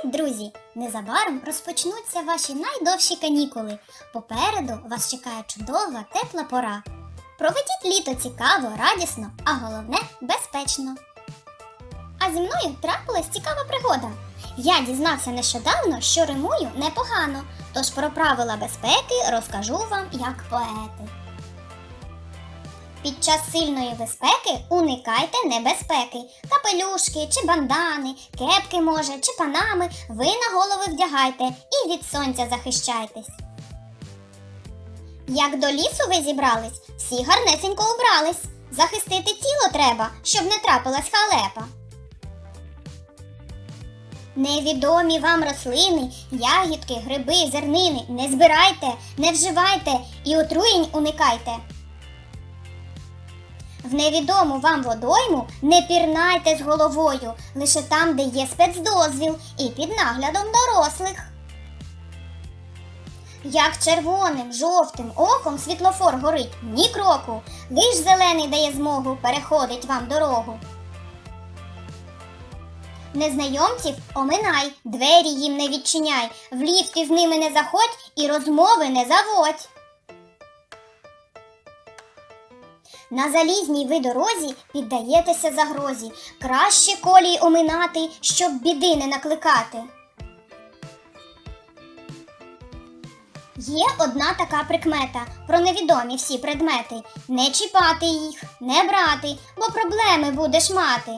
Привіт, друзі! Незабаром розпочнуться ваші найдовші канікули. Попереду вас чекає чудова тепла пора. Проведіть літо цікаво, радісно, а головне безпечно. А зі мною трапилась цікава пригода. Я дізнався нещодавно, що римую непогано, тож про правила безпеки розкажу вам як поети. Під час сильної безпеки уникайте небезпеки. Капелюшки чи бандани, кепки, може, чи панами ви на голови вдягайте і від сонця захищайтесь. Як до лісу ви зібрались, всі гарнесенько убрались. Захистити тіло треба, щоб не трапилась халепа. Невідомі вам рослини, ягідки, гриби, зернини не збирайте, не вживайте і отруєнь уникайте. В невідому вам водойму не пірнайте з головою, лише там, де є спецдозвіл і під наглядом дорослих. Як червоним, жовтим оком світлофор горить ні кроку, лиш зелений дає змогу переходить вам дорогу. Незнайомців оминай, двері їм не відчиняй, в ліфті з ними не заходь і розмови не заводь. На залізній ви дорозі піддаєтеся загрозі. Краще колії оминати, щоб біди не накликати. Є одна така прикмета про невідомі всі предмети. Не чіпати їх, не брати, бо проблеми будеш мати.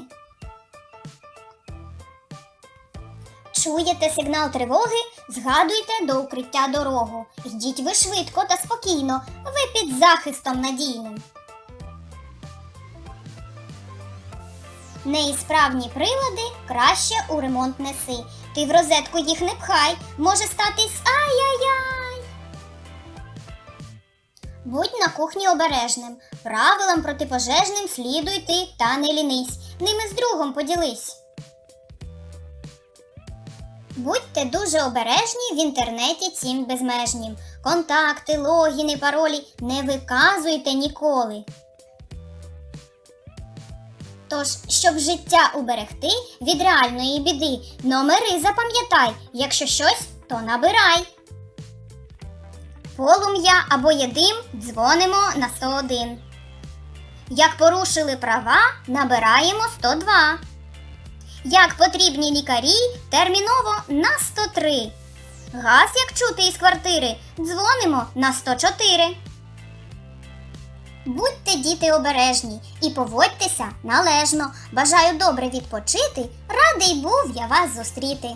Чуєте сигнал тривоги? Згадуйте до укриття дорогу. Йдіть ви швидко та спокійно, ви під захистом надійним. Неісправні прилади краще у ремонт неси. Ти в розетку їх не пхай, може статись ай-яй-яй. Будь на кухні обережним. Правилам протипожежним слідуй ти та не лінись. Ними з другом поділись. Будьте дуже обережні в інтернеті цім безмежнім. Контакти, логіни, паролі не виказуйте ніколи. Тож, щоб життя уберегти від реальної біди, номери запам'ятай, якщо щось, то набирай. Полум'я або єдим дзвонимо на 101. Як порушили права, набираємо 102. Як потрібні лікарі, терміново на 103. Газ, як чути із квартири, дзвонимо на 104. Будьте діти обережні і поводьтеся належно. Бажаю добре відпочити. Радий був я вас зустріти.